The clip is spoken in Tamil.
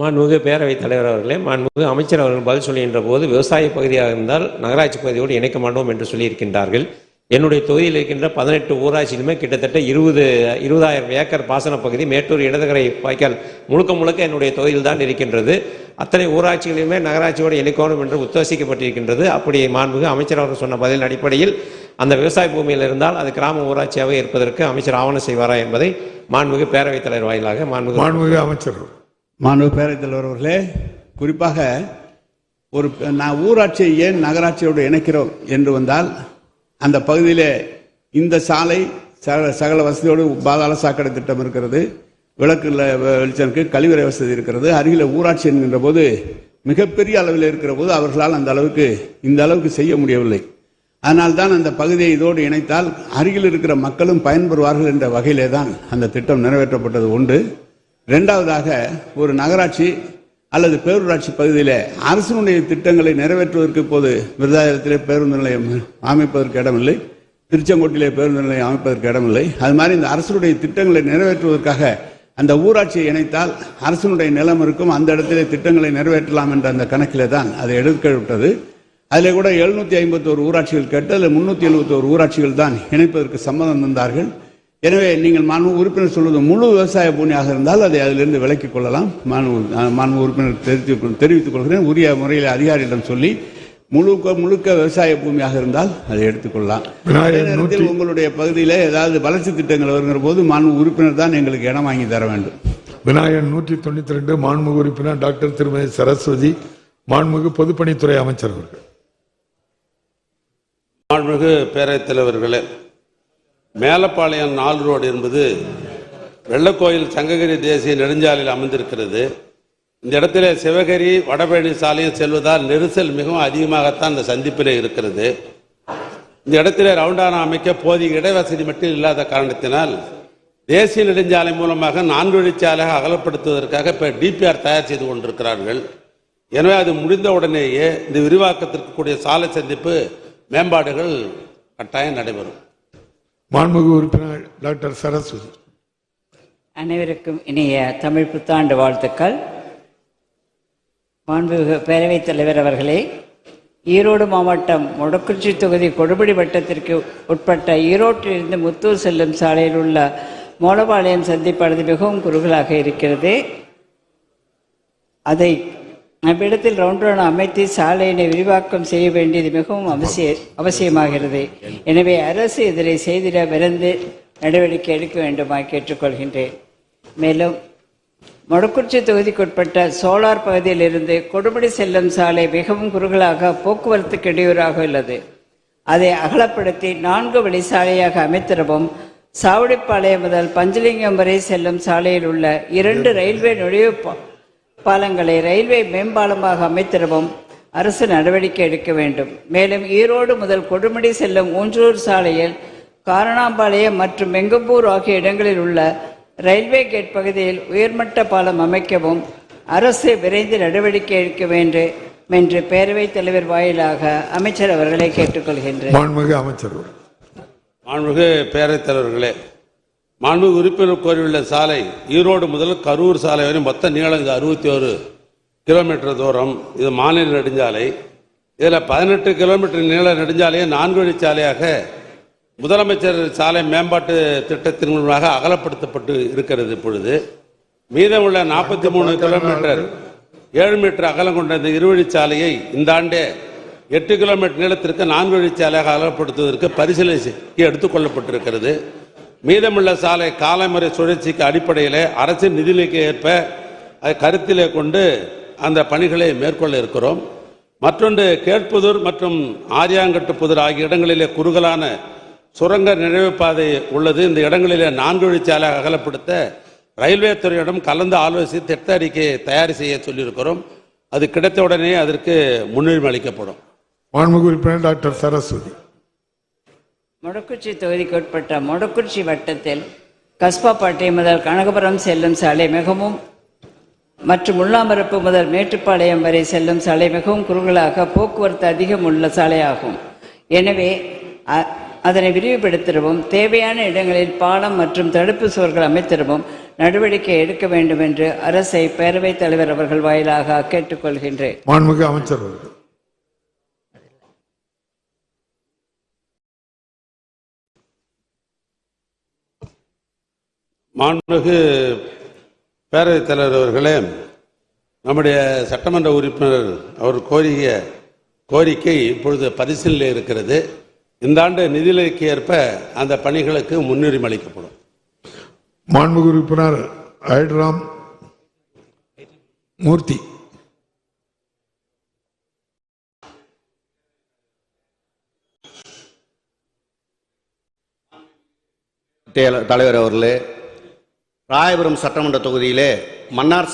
மாண்புமிகு பேரவைத் தலைவர் அவர்களே மாண்புமிகு அமைச்சர் அவர்கள் பதில் சொல்லுகின்ற போது விவசாய பகுதியாக இருந்தால் நகராட்சி பகுதியோடு இணைக்க மாட்டோம் என்று சொல்லியிருக்கின்றார்கள். என்னுடைய தொகுதியில் இருக்கின்ற பதினெட்டு ஊராட்சியிலுமே கிட்டத்தட்ட இருபது இருபதாயிரம் ஏக்கர் பாசன பகுதி மேட்டூர் இடதுகரை வாய்க்கால் முழுக்க முழுக்க என்னுடைய தொகுதியில் தான் இருக்கின்றது. அத்தனை ஊராட்சிகளையுமே நகராட்சியோடு இணைக்கணும் என்று உத்தேசிக்கப்பட்டிருக்கின்றது அப்படி மாண்புமிகு அமைச்சர் அவர்கள் சொன்ன பதிலின் அடிப்படையில் அந்த விவசாய பூமியில் இருந்தால் அது கிராம ஊராட்சியாக இருப்பதற்கு அமைச்சர் ஆவணம் செய்வாரா என்பதை மாண்புமிகு பேரவைத் தலைவர் வாயிலாக மாண்புமிகு மாண்புமிகு அமைச்சர் மாணவ பேரவைத் தலைவர் அவர்களே குறிப்பாக ஒரு நான் ஊராட்சியை ஏன் நகராட்சியோடு இணைக்கிறோம் என்று வந்தால் அந்த பகுதியிலே இந்த சாலை சகல சகல வசதியோடு பாதாள சாக்கடை திட்டம் இருக்கிறது விளக்கு வெளிச்சனுக்கு கழிவறை வசதி இருக்கிறது அருகில் ஊராட்சி என்கின்ற போது மிகப்பெரிய அளவில் இருக்கிற போது அவர்களால் அந்த அளவுக்கு இந்த அளவுக்கு செய்ய முடியவில்லை. அதனால்தான் அந்த பகுதியை இதோடு இணைத்தால் அருகில் இருக்கிற மக்களும் பயன்பெறுவார்கள் என்ற வகையிலே தான் அந்த திட்டம் நிறைவேற்றப்பட்டது உண்டு ரெண்டாவதாக ஒரு நகராட்சி அல்லது பேரூராட்சி பகுதியில் அரசினுடைய திட்டங்களை நிறைவேற்றுவதற்கு இப்போது விருதாச்சலத்திலே பேருந்து நிலையம் அமைப்பதற்கு இடமில்லை. திருச்செங்கோட்டிலே பேருந்து நிலையம் அமைப்பதற்கு இடமில்லை. அது மாதிரி இந்த அரசுடைய திட்டங்களை நிறைவேற்றுவதற்காக அந்த ஊராட்சியை இணைத்தால் அரசினுடைய நிலம் இருக்கும். அந்த இடத்திலே திட்டங்களை நிறைவேற்றலாம் என்ற அந்த கணக்கிலே தான் அதை எடுக்கப்பட்டது அதில் கூட எழுநூற்றி ஐம்பத்தோரு ஊராட்சிகள் கேட்டு அதில் முந்நூற்றி எழுபத்தோரு ஊராட்சிகள் தான் இணைப்பதற்கு சம்மதம் தந்தார்கள். எனவே நீங்கள் மாண்பு உறுப்பினர் சொல்வது முழு விவசாய பூமியாக இருந்தால் அதை அதிலிருந்து விலக்கிக் கொள்ளலாம். மாண்பு மாண்பு உறுப்பினர் தெரிவித்துக் தெரிவித்துக் கொள்கிறேன். உரிய முறையில் அதிகாரியிடம் சொல்லி முழுக்க முழுக்க விவசாய பூமியாக இருந்தால் அதை எடுத்துக்கொள்ளலாம் அதே நேரத்தில் உங்களுடைய பகுதியில் ஏதாவது வளர்ச்சி திட்டங்கள் வருகிற போது மாண்பு உறுப்பினர் தான் எங்களுக்கு இடம் வாங்கி தர வேண்டும். விநாயகன் நூற்றி தொண்ணூத்தி ரெண்டு மாண்புமிகு உறுப்பினர் டாக்டர் திருமதி சரஸ்வதி மாண்புமிகு பொதுப்பணித்துறை அமைச்சர் அவர்கள். மாண்புமிகு பேரவைத் தலைவர்களே மேலப்பாளையம் நாலு ரோடு என்பது வெள்ளக்கோயில் சங்ககிரி தேசிய நெடுஞ்சாலையில் அமைந்திருக்கிறது. இந்த இடத்திலே சிவகிரி வடபழனி சாலையும் செல்வதால் நெரிசல் மிகவும் அதிகமாகத்தான் இந்த சந்திப்பிலே இருக்கிறது. இந்த இடத்திலே ரவுண்டானா அமைக்க போதிய இடவசதி மட்டும் இல்லாத காரணத்தினால் தேசிய நெடுஞ்சாலை மூலமாக நான்கு வழிச்சாலையாக அகலப்படுத்துவதற்காக இப்போ டிபிஆர் தயார் செய்து கொண்டிருக்கிறார்கள். எனவே அது முடிந்த உடனேயே இந்த விரிவாக்கத்திற்கு கூடிய சாலை சந்திப்பு மேம்பாடுகள் கட்டாயம் நடைபெறும். மாண்புமிகு உறுப்பினர் டாக்டர் சரஸ்வதி. அனைவருக்கும் இனிய தமிழ் புத்தாண்டு வாழ்த்துக்கள். மாண்புமிகு பேரவைத் தலைவர் அவர்களே ஈரோடு மாவட்டம் மொடக்குச்சி தொகுதி கொடுபடி வட்டத்திற்கு உட்பட்ட ஈரோட்டிலிருந்து முத்தூர் செல்லும் சாலையில் உள்ள மோலபாளையம் சந்திப்பானது மிகவும் குறுகலாக இருக்கிறது. அதை அவ்விடத்தில் ரவுண்டோன் அமைத்து சாலையினை விரிவாக்கம் செய்ய வேண்டியது மிகவும் அவசிய அவசியமாகிறது. எனவே அரசு இதனை செய்திட விரைந்து நடவடிக்கை எடுக்க வேண்டுமாய் கேட்டுக்கொள்கின்றேன். மேலும் மொடக்குறிச்சி தொகுதிக்குட்பட்ட சோலார் பகுதியிலிருந்து கொடுமுடி செல்லும் சாலை மிகவும் குறுகலாக போக்குவரத்துக்கு இடையூறாக உள்ளது. அதை அகலப்படுத்தி நான்கு வழி சாலையாக அமைத்திடவும் சாவடிப்பாளையம் முதல் பஞ்சலிங்கம் வரை செல்லும் சாலையில் உள்ள இரண்டு ரயில்வே நுழைவு பாலங்களை ரயில்வே மேம்பாலமாக அமைத்திடவும் அரசு நடவடிக்கை எடுக்க வேண்டும். மேலும் ஈரோடு முதல் கொடுமுடி செல்லும் ஊன்றூர் சாலையில் காரணாம்பாளையம் மற்றும் வெங்கப்பூர் ஆகிய இடங்களில் உள்ள ரயில்வே கேட் பகுதியில் உயர்மட்ட பாலம் அமைக்கவும் அரசு விரைந்து நடவடிக்கை எடுக்க வேண்டும் என்று பேரவைத் தலைவர் வாயிலாக அமைச்சர் அவர்களை கேட்டுக்கொள்கின்றேன். மாண்புமிகு அமைச்சர் அவர்கள். மாண்புமிகு பேரவைத் தலைவர்களே மாண்புமிகு உறுப்பினர் கோரியுள்ள சாலை ஈரோடு முதல் கரூர் சாலை வரை மொத்த நீளம் இது அறுபத்தி ஒரு கிலோமீட்டர் தூரம். இது மாநில நெடுஞ்சாலை. இதில் பதினெட்டு கிலோமீட்டர் நீள நெடுஞ்சாலையை நான்கு வழிச்சாலையாக முதலமைச்சர் சாலை மேம்பாட்டு திட்டத்தின் மூலமாக அகலப்படுத்தப்பட்டு இருக்கிறது இப்பொழுது. மீதமுள்ள நாற்பத்தி மூணு கிலோமீட்டர் ஏழு மீட்டர் அகலம் கொண்ட இந்த இருவழிச்சாலையை இந்த ஆண்டே எட்டு கிலோமீட்டர் நீளத்திற்கு நான்கு வழிச்சாலையாக அகலப்படுத்துவதற்கு பரிசீலனை எடுத்துக்கொள்ளப்பட்டிருக்கிறது மீதமுள்ள சாலை காலமுறை சுழற்சிக்கு அடிப்படையில் அரசின் நிதிநிலைக்கு ஏற்ப அதை கருத்திலே கொண்டு அந்த பணிகளை மேற்கொள்ள இருக்கிறோம். மற்றொன்று கேட்புதூர் மற்றும் ஆரியாங்கட்டுப்புதூர் ஆகிய இடங்களிலே குறுகலான சுரங்க நினைவு பாதை உள்ளது. இந்த இடங்களிலே நான்கு வழிச்சாலை அகலப்படுத்த ரயில்வே துறையிடம் கலந்து ஆலோசித்து திட்ட அறிக்கையை தயார் செய்ய சொல்லியிருக்கிறோம். அது கிடைத்த உடனே அதற்கு முன்னுரிமை அளிக்கப்படும். மாண்புமிகு உறுப்பினர் டாக்டர் சரஸ்வதி. மொடக்குச்சி தொகுதிக்கு உட்பட்ட மொடக்குச்சி வட்டத்தில் கஸ்பாப்பட்டை முதல் கனகபுரம் செல்லும் சாலை மிகவும் மற்றும் உள்ளாமரப்பு முதல் மேட்டுப்பாளையம் வரை செல்லும் சாலை மிகவும் குறுகலாக போக்குவரத்து அதிகம் உள்ள சாலையாகும். எனவே அதனை விரிவுபடுத்திடவும் தேவையான இடங்களில் பாலம் மற்றும் தடுப்பு சுவர்கள் அமைத்திடவும் நடவடிக்கை எடுக்க வேண்டும் என்று அரசை பேரவைத் தலைவர் அவர்கள் வாயிலாக கேட்டுக்கொள்கின்றேன். அமைச்சர் மாண்புமிகு பேரவைத் தலைவர் அவர்களே நம்முடைய சட்டமன்ற உறுப்பினர் அவர் கோரிய கோரிக்கை இப்பொழுது பரிசீலனையில் இருக்கிறது. இந்த ஆண்டு நிதிநிலைக்கு ஏற்ப அந்த பணிகளுக்கு முன்னுரிமை அளிக்கப்படும். மாண்புமிகு உறுப்பினர் ஐட்ராம் மூர்த்தி. தேல- தலைவர் அவர்களே ராயபுரம் சட்டமன்ற தொகுதியிலே மன்னார்